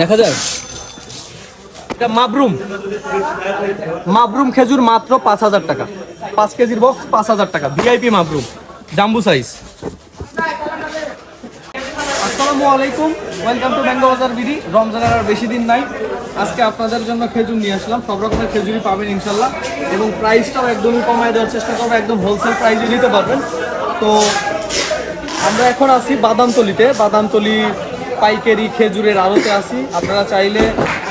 দেখা যায়? এটা মাবরুম। মাবরুম খেজুর মাত্র পাঁচ হাজার টাকা। পাঁচ কেজির বক্স পাঁচ হাজার টাকা। ভিআইপি মাবরুম। জাম্বু সাইজ আসসালামু আলাইকুম। ওয়েলকাম টু ব্যাঙ্গো বাজার বিডি রমজানের আর বেশি দিন নাই। আজকে আপনাদের জন্য খেজুর নিয়ে আসলাম। সব রকমের খেজুরই পাবেন ইনশাল্লাহ। এবং প্রাইসটাও একদমই কমায় দেওয়ার চেষ্টা করব। একদম হোলসেল প্রাইসে নিতে পারবেন। তো আমরা এখন আছি বাদামতলিতে। বাদামতলি পাইকারি খেজুরের আড়তে আছি আপনারা চাইলে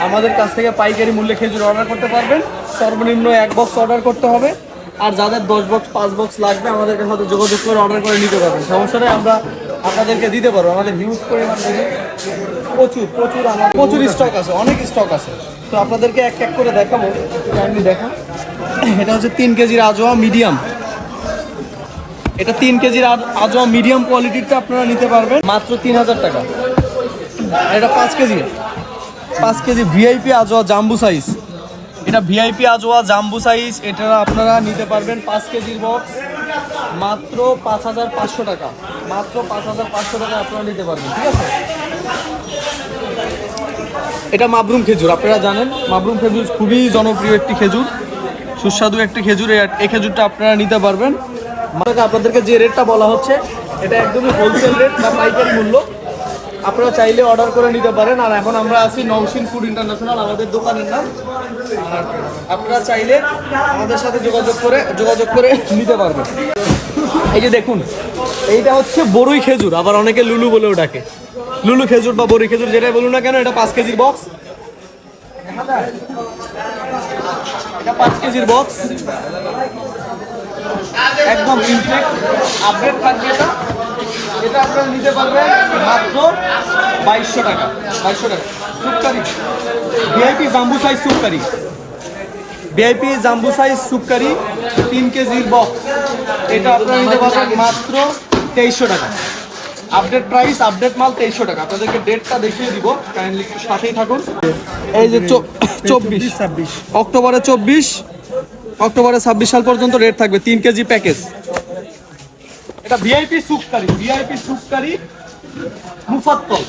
আমাদের কাছ থেকে পাইকারি মূল্যে খেজুর অর্ডার করতে পারবেন। সর্বনিম্ন এক বক্স অর্ডার করতে হবে। আর যাদের দশ বক্স পাঁচ বক্স লাগবে, আমাদেরকে সাথে যোগাযোগ করে অর্ডার করে নিতে পারবেন। সমস্যা নেই, আমরা আপনাদেরকে দিতে পারব। আমাদের হিউজ পরিমাণ প্রচুর প্রচুর আমার, প্রচুর স্টক আছে, অনেক স্টক আছে। তো আপনাদেরকে এক এক করে দেখাবো। কাইন্ডলি দেখা। এটা হচ্ছে তিন কেজির আজোয়া মিডিয়াম এটা তিন কেজির আজ- আজোয়া মিডিয়াম কোয়ালিটিটা আপনারা নিতে পারবেন। মাত্র তিন হাজার টাকা। এটা পাঁচ কেজি। পাঁচ কেজি ভিআইপি আজোয়া জাম্বু সাইজ এটা ভিআইপি আজোয়া জাম্বু সাইজ এটা আপনারা নিতে পারবেন পাঁচ কেজির বক্স মাত্র পাঁচ হাজার পাঁচশো টাকা। মাত্র পাঁচ হাজার পাঁচশো টাকা আপনারা নিতে পারবেন, ঠিক আছে? এটা মাবরুম খেজুর, আপনারা জানেন, মাবরুম খেজুর খুবই জনপ্রিয় একটি খেজুর। সুস্বাদু একটি খেজুর এই- খেজুরটা আপনারা নিতে পারবেন। আপনাদেরকে যে রেটটা বলা হচ্ছে, এটা একদমই হোলসেল রেট বা পাইকারি মূল্য। আপনারা চাইলে অর্ডার করে নিতে পারেন। আর এখন আমরা আছি নওশিন ফুড ইন্টারন্যাশনাল আমাদের দোকানের নাম। আর আপনারা চাইলে আমাদের সাথে যোগাযোগ করে যোগাযোগ করে নিতে পারবেন। এই যে দেখুন, এইটা হচ্ছে বড়ই খেজুর। আবার অনেকে লুলু বলেও ডাকে। লুলু খেজুর বা বড়ই খেজুর যেটাই বলুন না কেন, এটা পাঁচ কেজির বক্স এটা পাঁচ কেজির বক্স একদম আপডেট থাকবে এটা। এটা আপনারা নিতে পারবেন মাত্র বাইশশো টাকা বাইশশো টাকা। সুপকারি। ভিআইপি জাম্বু সাইজ সুপকারি। ভিআইপি জাম্বু সাইজ সুপকারি তিন কেজির বক্স এটা আপনারা নিতে পারবেন মাত্র তেইশশো টাকা। আপডেট প্রাইস আপডেট মাল তেইশশো টাকা। আপনাদেরকে ডেটটা দেখিয়ে দিব। কাইন্ডলি একটু সাথেই থাকুন। এই যে চব্বিশ। ছাব্বিশ। অক্টোবরে চব্বিশ অক্টোবরে ছাব্বিশ সাল পর্যন্ত রেট থাকবে তিন কেজি প্যাকেজ এটা ভিআইপি সুপকারি ভিআইপি সুপকারি মুফাত্তল।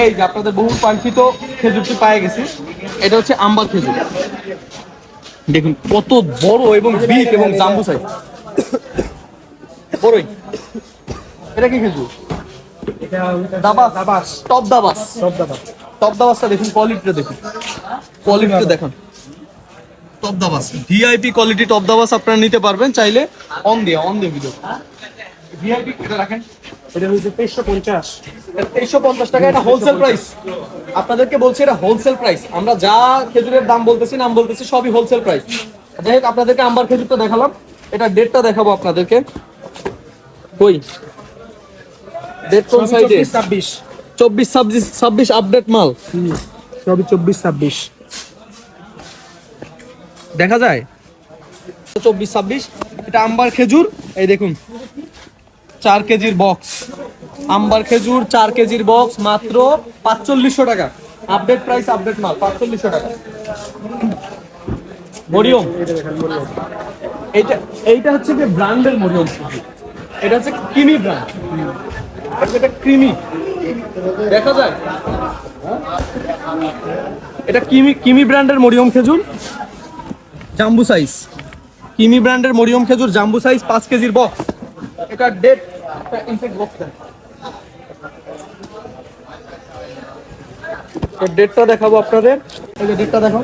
এই যে আপনাদের বহু কাঙ্ক্ষিত খেজুরটি পায়ে গেছে এটা হচ্ছে আম্বার খেজুর। দেখুন কত বড় এবং বিগ এবং জাম্বু সাইজ বড়ই। এটা কি খেজুর? দাবাস। দাবাস। টপ দাবাস। টপ দাবাস। টপ দাবাসটা দেখুন কোয়ালিটিটা দেখুন। কোয়ালিটিটা দেখুন। টপ দাবাস ভিআইপি কোয়ালিটি টপ দাবাস আপনারা নিতে পারবেন চাইলে। অন দিয়ে অন দিয়ে ভিডিও ভিআইপি এটা রাখেন। এটা হচ্ছে তেইশশো পঞ্চাশ। তেইশশো পঞ্চাশ টাকা এটা হোলসেল প্রাইস আপনাদেরকে বলছি এটা হোলসেল প্রাইস আমরা যা খেজুরের দাম বলতেছি নাম বলতেছি সবই হোলসেল প্রাইস যাই হোক আপনাদেরকে আম্বার খেজুরটা দেখালাম। এটা ডেটটা দেখাবো আপনাদেরকে। কই? ডেট কোন সাইডে চব্বিশ ছাব্বিশ। চব্বিশ ছাব্বিশ ছাব্বিশ আপডেট মাল। সবই চব্বিশ ছাব্বিশ। দেখা যায়? চব্বিশ, ছাব্বিশ। এটা আম্বার খেজুর। এই দেখুন, চার কেজির বক্স আম্বার খেজুর চার কেজির বক্স মাত্র পাঁচচল্লিশশো টাকা। আপডেট প্রাইস আপডেট মাল, পাঁচচল্লিশশো টাকা। মরিয়ম, এইটা এইটা হচ্ছে যে ব্র্যান্ডের মরিয়ম এটা হচ্ছে ক্রিমি ব্র্যান্ড এটা ক্রিমি দেখা যায়? এটা কিমি কিমি ব্র্যান্ডের মরিয়ম খেজুর। জাম্বু সাইজ কিমি ব্র্যান্ডের মরিয়ম খেজুর জাম্বু সাইজ পাঁচ কেজির বক্স এটা ডেট ইনফেক্ট বক্স তো ডেটটা দেখাবো আপনাদের। এই যে ডেটটা দেখো।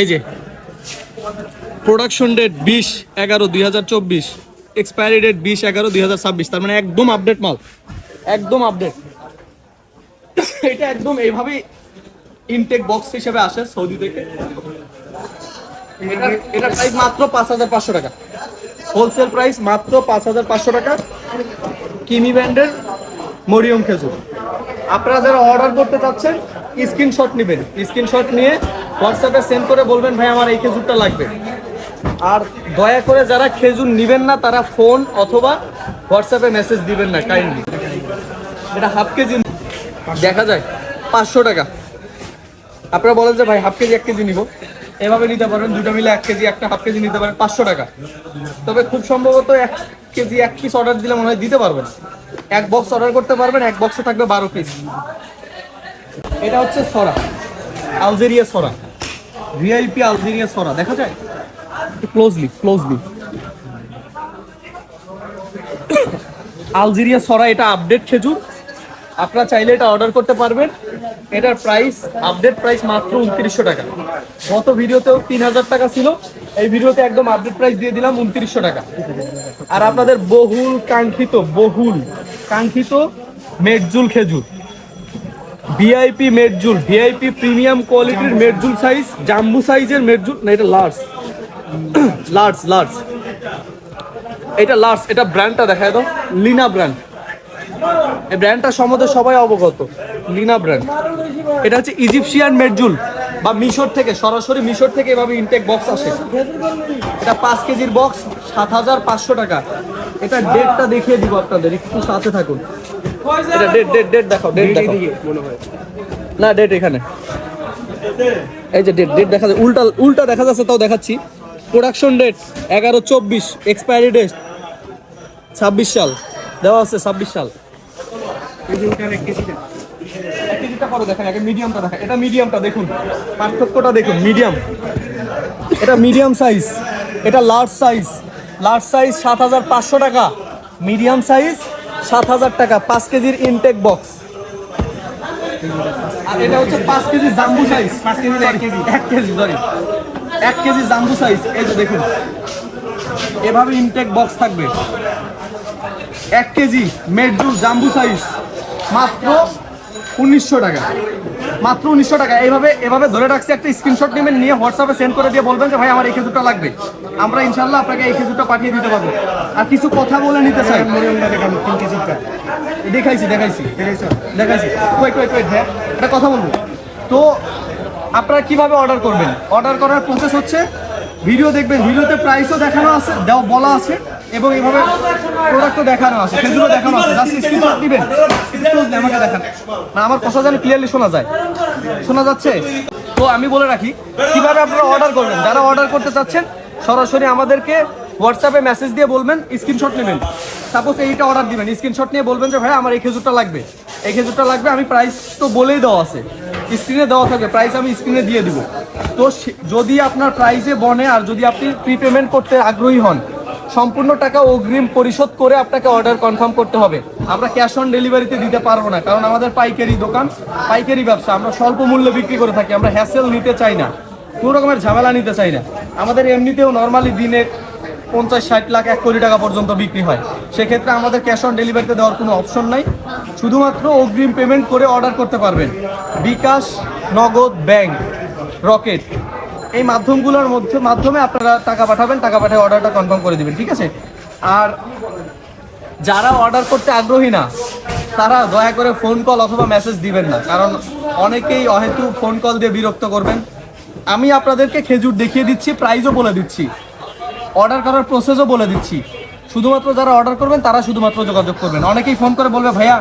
এই যে। প্রোডাকশন ডেট বিশ এগারো দুই হাজার চব্বিশ। এক্সপায়ারি ডেট বিশ এগারো দুই হাজার ছাব্বিশ। তার মানে একদম আপডেট মাল। একদম আপডেট এটা একদম এইভাবেই ইনটেক বক্স হিসেবে আসে সৌদি থেকে। এটার এটার প্রাইস মাত্র পাঁচ হাজার পাঁচশো টাকা। হোলসেল প্রাইস মাত্র পাঁচ হাজার পাঁচশো টাকা। কিমি ব্র্যান্ডের মরিয়ম খেজুর। আপনারা যারা অর্ডার করতে চাচ্ছেন স্ক্রিনশট নেবেন। স্ক্রিনশট নিয়ে হোয়াটসঅ্যাপে সেন্ড করে বলবেন, ভাই, আমার এই খেজুরটা লাগবে। আর দয়া করে যারা খেজুর নেবেন না, তারা ফোন অথবা হোয়াটসঅ্যাপে মেসেজ দিবেন না কাইন্ডলি এটা হাফ কেজি দেখা যায়, পাঁচশো টাকা। আপনারা বলেন যে ভাই হাফ কেজি, এক কেজি নিব। এভাবে নিতে পারেন দুটো মিলে এক কেজি, একটা হাফ কেজি নিতে পারেন, পাঁচশো টাকা। তবে খুব সম্ভবত এক কেজি, এক পিস অর্ডার দিলে মনে হয় দিতে পারবেন। এক বক্স অর্ডার করতে পারবেন, এক বক্সে থাকবে বারো পিস এটা হচ্ছে সরা, আলজেরিয়া সরা। ভিআইপি আলজেরিয়া সরা, দেখা যায়? ক্লোজলি ক্লোজলি আলজেরিয়া সরা, এটা আপডেট খেজুর। আপনারা চাইলে এটা অর্ডার করতে পারবেন। এটার প্রাইস আপডেট প্রাইস মাত্র উনত্রিশশো টাকা। গত ভিডিওতেও তিন হাজার টাকা ছিল, এই ভিডিওতে একদম আপডেট প্রাইস দিয়ে দিলাম উনত্রিশশো টাকা। আর আপনাদের বহুল কাঙ্ক্ষিত বহুল কাঙ্ক্ষিত মেটজুল খেজুর। ভিআইপি মেটজুল ভিআইপি প্রিমিয়াম কোয়ালিটির মেটজুল সাইজ জাম্বু সাইজের মেটজুল না, এটা লার্জ লার্জ লার্জ এটা লার্জ এটা ব্র্যান্ডটা দেখায় দাও লিনা ব্র্যান্ড এই ব্র্যান্ডটা সম্বন্ধে সবাই অবগত লিনা ব্র্যান্ড এটা হচ্ছে ইজিপশিয়ান মেডজুল বা মিশর থেকে সরাসরি মিশর থেকে এভাবে ইনটেক বক্স আসে। এটা পাঁচ কেজির বক্স সাত হাজার পাঁচশো টাকা। এটা ডেটটা দেখিয়ে দিব আপনাদের একটু সাথে থাকুন। এটা ডেট ডেট ডেট দেখাও ডেট দেখাও। মনে হয়। না ডেট এখানে। এই যে ডেট ডেট দেখা যায় উল্টা উল্টা দেখা যাচ্ছে তাও দেখাচ্ছি। প্রোডাকশন ডেট এগারো চব্বিশ এক্সপায়ারি ডেট ছাব্বিশ সাল। দেওয়া আছে ছাব্বিশ সাল। পরে দেখেন আগে মিডিয়ামটা দেখেন এটা মিডিয়ামটা দেখুন পার্থক্যটা দেখুন মিডিয়াম এটা মিডিয়াম সাইজ এটা লার্জ সাইজ লার্জ সাইজ সাত হাজার পাঁচশো টাকা মিডিয়াম সাইজ সাত হাজার টাকা পাঁচ কেজির ইনটেক বক্স আর এটা হচ্ছে পাঁচ কেজি জাম্বু সাইজ পাঁচ কেজি এক কেজি? এক কেজি সরি এক কেজি জাম্বু সাইজ এই যে দেখুন। এভাবে ইনটেক বক্স থাকবে। এক কেজি মেডজুল জাম্বু সাইজ। মাত্র উনিশশো টাকা। মাত্র উনিশশো টাকা। এইভাবে, এভাবে ধরে রাখছি, একটা স্ক্রিনশট নেবেন, নিয়ে হোয়াটসঅ্যাপে সেন্ড করে দিয়ে বলবেন যে, ভাই, আমার এই খেজুরটা লাগবে। আমরা ইনশাল্লাহ আপনাকে এই খেজুরটা পাঠিয়ে দিতে পারব। আর কিছু কথা বলে নিতে চাই। দেখাইছি দেখাইছি দেখাইছি হ্যাঁ একটা কথা বলব। তো আপনারা কীভাবে অর্ডার করবেন? অর্ডার করার প্রসেস হচ্ছে ভিডিও দেখবেন, ভিডিওতে প্রাইসও দেখানো আছে বলা আছে, এবং এইভাবে প্রোডাক্টও দেখানো আছে খেজুরও দেখানো আছে। জাস্ট স্ক্রিনশট দিবেন আমাকে দেখান। না, আমার কথা যেন ক্লিয়ারলি শোনা যায়। শোনা যাচ্ছে? তো আমি বলে রাখি, কীভাবে আপনারা অর্ডার করবেন? যারা অর্ডার করতে চাচ্ছেন, সরাসরি আমাদেরকে হোয়াটসঅ্যাপে মেসেজ দিয়ে বলবেন স্ক্রিনশট নেবেন। সাপোজ এইটা অর্ডার দিবেন স্ক্রিনশট নিয়ে বলবেন যে, ভাই, আমার এই খেজুরটা লাগবে। এই খেজুরটা লাগবে, আমি প্রাইস তো বলেই দেওয়া আছে। স্ক্রিনে দেওয়া থাকবে প্রাইস আমি স্ক্রিনে দিয়ে দিব। তো যদি আপনার প্রাইসে বনে আর যদি আপনি প্রিপেমেন্ট করতে আগ্রহী হন, সম্পূর্ণ টাকা অগ্রিম পরিশোধ করে আপনাকে অর্ডার কনফার্ম করতে হবে। আমরা ক্যাশ অন ডেলিভারিতে দিতে পারব না, কারণ আমাদের পাইকারি দোকান, পাইকারি ব্যবসা, আমরা স্বল্প মূল্যে বিক্রি করে থাকি, আমরা হ্যাসেল নিতে চাই না। কোনো রকমের ঝামেলা নিতে চাই না। আমাদের এমনিতেও নর্মালি দিনে পঞ্চাশ, ষাট লাখ, এক কোটি টাকা পর্যন্ত বিক্রি হয়। সেক্ষেত্রে আমাদের ক্যাশ অন ডেলিভারিতে দেওয়ার কোনো অপশন নাই। শুধুমাত্র অগ্রিম পেমেন্ট করে অর্ডার করতে পারবেন। বিকাশ, নগদ ব্যাংক রকেট এই মাধ্যমগুলোর মধ্যে মাধ্যমে আপনারা টাকা পাঠাবেন, টাকা পাঠিয়ে অর্ডারটা কনফার্ম করে দেবেন, ঠিক আছে? আর যারা অর্ডার করতে আগ্রহী না, তারা দয়া করে ফোন কল অথবা মেসেজ দিবেন না। কারণ অনেকেই অহেতু ফোন কল দিয়ে বিরক্ত করবেন। আমি আপনাদেরকে খেজুর দেখিয়ে দিচ্ছি প্রাইজও বলে দিচ্ছি। অর্ডার করার প্রসেসও বলে দিচ্ছি। শুধুমাত্র যারা অর্ডার করবেন, তারা শুধুমাত্র যোগাযোগ করবেন। অনেকেই ফোন করে বলবে, ভাইয়া,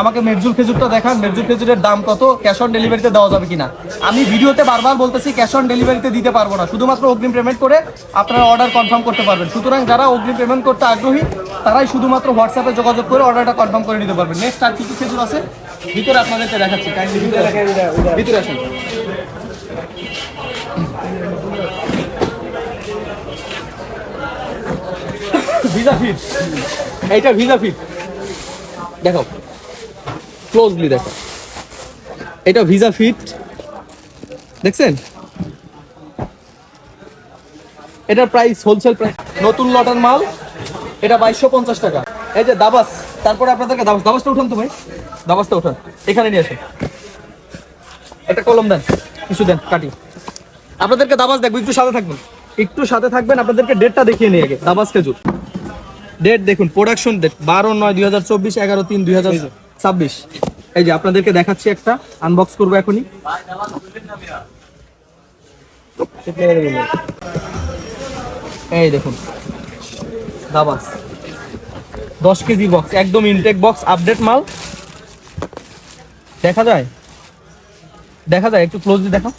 আমাকে মেরজুল খেজুরটা দেখান, মেরজুল খেজুরের দাম কত? ক্যাশ অন ডেলিভারিতে দেওয়া যাবে কিনা? আমি ভিডিওতে বারবার বলতেছি ক্যাশ অন ডেলিভারিতে দিতে পারব না। শুধুমাত্র অগ্রিম পেমেন্ট করে আপনারা অর্ডার কনফার্ম করতে পারবেন। সুতরাং যারা অগ্রিম পেমেন্ট করতে আগ্রহী, তারাই শুধুমাত্র হোয়াটসঅ্যাপে যোগাযোগ করে অর্ডারটা কনফার্ম করে নিতে পারবেন। নেক্সট আর কি কি খেজুর আছে? ভিতরে আপনাদেরকে দেখাচ্ছি। ভিতরে ভিতরে আসেন। ভিজা ফিট এইটা ভিজা ফিট দেখো ক্লোজলি দেখো এটা ভিজা ফিট দেখছেন? এটার প্রাইস হোলসেল প্রাইস নতুন লটার মাল। এটা বাইশশো পঞ্চাশ টাকা। এই যে দাবাস, তারপরে আপনাদেরকে দাবাস দাবাসটা উঠান তো ভাই। দাবাসটা উঠান। এখানে নিয়ে আসেন। একটা কলম দেন। কিছু দেন কাটি আপনাদেরকে দাবাস দেখব, একটু সাথে থাকবেন। একটু সাথে থাকবেন, আপনাদেরকে ডেটটা দেখিয়ে নিয়ে আগে। দাবাস খেজুর। ডেট দেখুন প্রোডাকশন ডেট বারো নয় দুই হাজার চব্বিশ, এগারো তিন দুই হাজার ছাব্বিশ। এই যে আপনাদেরকে দেখাচ্ছি একটা আনবক্স করব এখনই। এই দেখুন, দাবাস। দশ কেজি বক্স একদম ইনটেক বক্স আপডেট মাল। দেখা যায়? দেখা যায়? একটু ক্লোজলি দেখো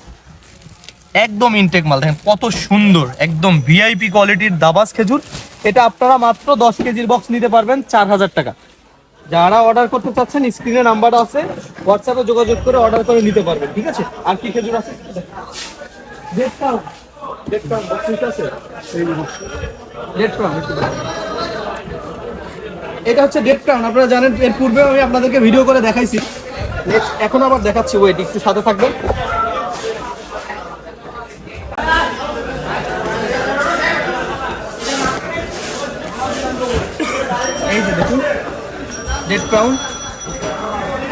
একদম ইনটেক মাল, দেখেন কত সুন্দর, একদম ভিআইপি কোয়ালিটির দাবাস খেজুর। এটা আপনারা মাত্র দশ কেজির বক্স নিতে পারবেন চার হাজার টাকা। যারা অর্ডার করতে চাচ্ছেন স্ক্রিনে নাম্বার আছে হোয়াটসঅ্যাপে যোগাযোগ করে অর্ডার করে নিতে পারবেন, ঠিক আছে? আর কি খেজুর আছে? আছে? এটা হচ্ছে ডেড ক্রাউন আপনারা জানেন, এর পূর্বে আমি আপনাদেরকে ভিডিও করে দেখাইছি। এখন আবার দেখাচ্ছি ওয়েট একটু সাথে থাকবেন এই যে দেখুন ডেড ক্রাউন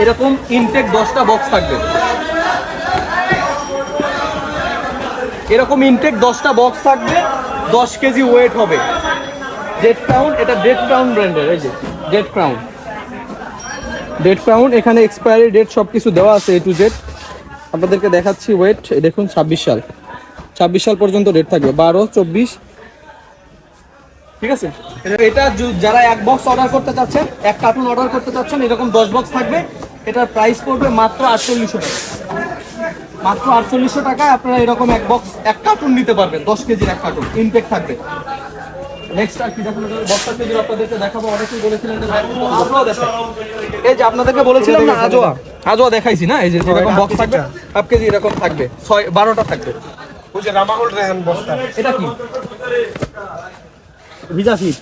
এরকম ইনটেক দশটা বক্স থাকবে। এরকম ইনটেক দশটা বক্স থাকবে, দশ কেজি ওয়েট হবে। ডেড ক্রাউন এটা ডেড ক্রাউন ব্র্যান্ডের এই যে ডেড ক্রাউন ডেড ক্রাউন এখানে এক্সপায়ারি ডেট সব কিছু দেওয়া আছে এ টু জেড আপনাদেরকে দেখাচ্ছি ওয়েট দেখুন, ছাব্বিশ সাল। ছাব্বিশ সাল পর্যন্ত ডেট থাকবে। বারো, চব্বিশ ঠিক আছে? এটা- যারা এক বক্স অর্ডার করতে চাচ্ছেন এক কার্টুন অর্ডার করতে চাচ্ছেন এরকম দশ বক্স থাকবে। এটার প্রাইস পড়বে মাত্র আটচল্লিশশো টাকা। মাত্র আটচল্লিশশো টাকায় আপনারা এরকম এক বক্স এক কার্টুন নিতে পারবেন দশ কেজির এক কার্টুন ইনটেক থাকবে। নেক্সট আর কি দেখানো আপনাদেরকে দেখাবো অনেকেই বলেছিলেন যে আজোয়া দেখাই। এই যে আপনাদেরকে বলেছিলাম না আজোয়া। আজোয়া দেখাইছি না এই যে এরকম বক্স থাকবে হাফ কেজি এরকম থাকবে ছয় বারোটা থাকবে। রেহান বস্তা এটা কি? ভিজা ফিট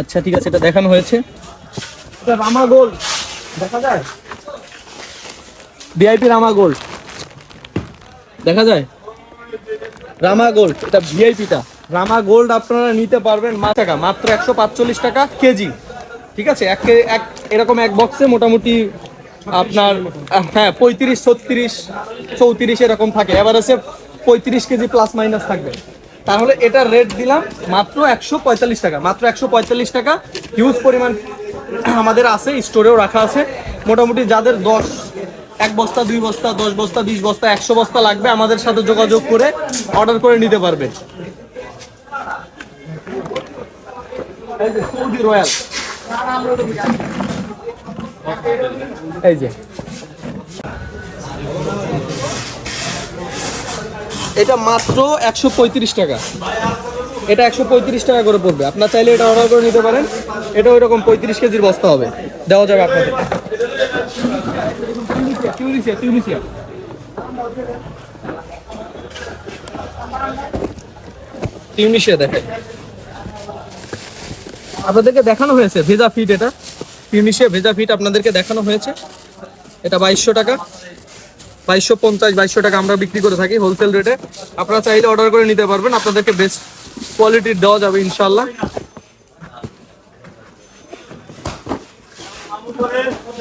আচ্ছা ঠিক আছে এটা দেখানো হয়েছে। এটা রামা গোল্ড। দেখা যায়? VIP Rama Gold. দেখা যায়? রামা গোল্ড এটা ভিআইপিটা। রামা গোল্ড আপনারা নিতে পারবেন মা টাকা মাত্র একশো পাঁচচল্লিশ টাকা কেজি। ঠিক আছে? এক এক এরকম এক বক্সে মোটামুটি আপনার হ্যাঁ পঁয়ত্রিশ ছত্রিশ চৌত্রিশ এরকম থাকে। এবার আছে পঁয়ত্রিশ কেজি প্লাস মাইনাস থাকবে। তাহলে এটার রেট দিলাম মাত্র একশো পঁয়তাল্লিশ টাকা, মাত্র একশো পঁয়তাল্লিশ টাকা। হিউজ পরিমাণ আমাদের আছে স্টোরেও রাখা আছে। মোটামুটি যাদের দশ, এক বস্তা, দুই বস্তা, দশ বস্তা, বিশ বস্তা, একশো বস্তা লাগবে, আমাদের সাথে যোগাযোগ করে অর্ডার করে নিতে পারবে। এই যে। এটা মাত্র একশো পঁয়ত্রিশ টাকা। এটা একশো পঁয়ত্রিশ টাকা করে পড়বে। আপনার চাইলে এটা অর্ডার করে নিতে পারেন। এটা ওই রকম পঁয়ত্রিশ কেজির বস্তা হবে। দেওয়া যাবে আপনাদের। টিউনিসিয়া আপনাদেরকে দেখানো হয়েছে ভেজা ফিট এটা। ভেজা ফিট আপনাদেরকে দেখানো হয়েছে। এটা বাইশশো টাকা। বাইশশো পঞ্চাশ, বাইশশো টাকা আমরা বিক্রি করে থাকি হোলসেল রেটে আপনারা চাইলে অর্ডার করে নিতে পারবেন, আপনাদেরকে বেস্ট কোয়ালিটির দেওয়া যাবে ইনশাল্লাহ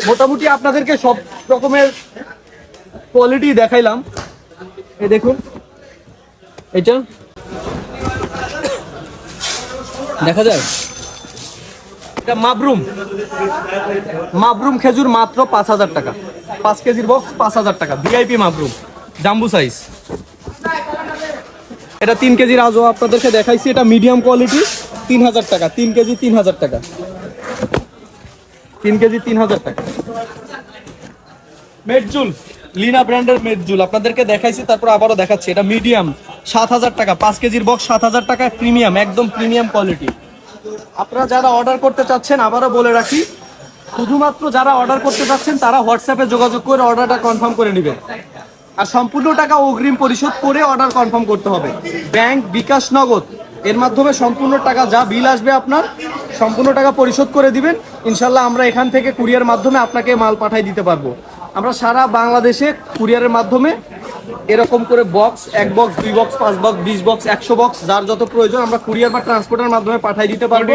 মোটামুটি আপনাদেরকে সব রকমের কোয়ালিটি দেখাইলাম। এই দেখুন এটা দেখা যায়? এটা মাবরুম। মাবরুম খেজুর মাত্র পাঁচ হাজার টাকা। পাঁচ কেজির বক্স পাঁচ হাজার টাকা। ভিআইপি মাবরুম জাম্বু সাইজ এটা তিন কেজির আজও আপনাদেরকে দেখাইছি, এটা মিডিয়াম কোয়ালিটি তিন হাজার টাকা, তিন কেজি তিন হাজার টাকা। তিন কেজি তিন হাজার টাকা। মেটজুল লিনা ব্র্যান্ডের মেটজুল আপনাদেরকে দেখাইছি, তারপর আবারও দেখাচ্ছি, এটা মিডিয়াম সাত হাজার টাকা, পাঁচ কেজির বক্স সাত হাজার টাকা প্রিমিয়াম একদম প্রিমিয়াম কোয়ালিটি আপনারা যারা অর্ডার করতে চাচ্ছেন, আবারও বলে রাখি শুধুমাত্র যারা অর্ডার করতে চাচ্ছেন তারা হোয়াটসঅ্যাপে যোগাযোগ করে অর্ডারটা কনফার্ম করে নেবেন আর সম্পূর্ণ টাকা অগ্রিম পরিশোধ করে অর্ডার কনফার্ম করতে হবে। ব্যাংক, বিকাশ, নগদ, এর মাধ্যমে সম্পূর্ণ টাকা যা বিল আসবে আপনার, সম্পূর্ণ টাকা পরিশোধ করে দিবেন। ইনশাল্লাহ আমরা এখান থেকে কুরিয়ার মাধ্যমে আপনাকে মাল পাঠাই দিতে পারব। আমরা সারা বাংলাদেশে কুরিয়ারের মাধ্যমে এরকম করে বক্স এক বক্স দুই বক্স পাঁচ বক্স বিশ বক্স একশো বক্স যার যত প্রয়োজন আমরা কুরিয়ার বা ট্রান্সপোর্টের মাধ্যমে পাঠাই দিতে পারব।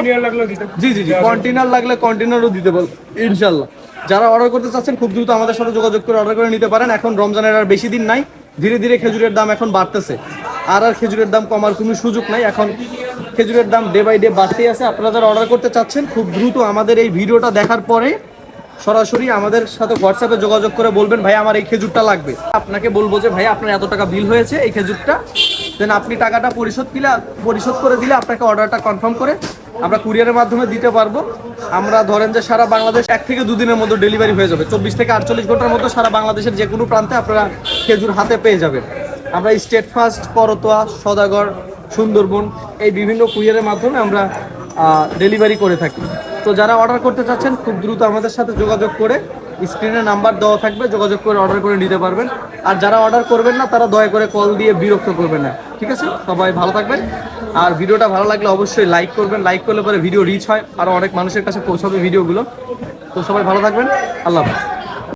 জি জি জি কন্টেনার লাগলে কন্টেনারও দিতে পারব ইনশাল্লাহ যারা অর্ডার করতে চাচ্ছেন খুব দ্রুত আমাদের সাথে যোগাযোগ করে অর্ডার করে নিতে পারেন। এখন রমজানের আর বেশি দিন নাই ধীরে ধীরে খেজুরের দাম এখন বাড়তেছে। আর আর খেজুরের দাম কমার কোনো সুযোগ নাই এখন খেজুরের দাম ডে বাই ডে বাড়তেই আছে। আপনারা যারা অর্ডার করতে চাচ্ছেন খুব দ্রুত আমাদের এই ভিডিওটা দেখার পরে সরাসরি আমাদের সাথে হোয়াটসঅ্যাপে যোগাযোগ করে বলবেন, ভাই, আমার এই খেজুরটা লাগবে। আপনাকে বলব যে, ভাই, আপনার এত টাকা বিল হয়েছে এই খেজুরটা। দেন আপনি টাকাটা পরিশোধ দিলে পরিশোধ করে দিলে আপনাকে অর্ডারটা কনফার্ম করে আমরা কুরিয়ারের মাধ্যমে দিতে পারব। আমরা ধরেন যে, সারা বাংলাদেশ এক থেকে দুদিনের মধ্যে ডেলিভারি হয়ে যাবে। চব্বিশ থেকে আটচল্লিশ ঘণ্টার মধ্যে সারা বাংলাদেশের যে কোনো প্রান্তে আপনারা খেজুর হাতে পেয়ে যাবেন। আমরা স্টেট ফার্স্ট করতোয়া সদাগর সুন্দরবন এই বিভিন্ন কুরিয়ারের মাধ্যমে আমরা ডেলিভারি করে থাকি। তো যারা অর্ডার করতে চাচ্ছেন, খুব দ্রুত আমাদের সাথে যোগাযোগ করে স্ক্রিনে নাম্বার দেওয়া থাকবে, যোগাযোগ করে অর্ডার করে নিতে পারবেন। আর যারা অর্ডার করবেন না, তারা দয়া করে কল দিয়ে বিরক্ত করবেন না, ঠিক আছে? সবাই ভালো থাকবেন। আর ভিডিওটা ভালো লাগলে অবশ্যই লাইক করবেন। লাইক করলে পরে ভিডিও রিচ হয়। আরও অনেক মানুষের কাছে পৌঁছাবে ভিডিওগুলো। তো সবাই ভালো থাকবেন। আল্লাহ হাফেজ।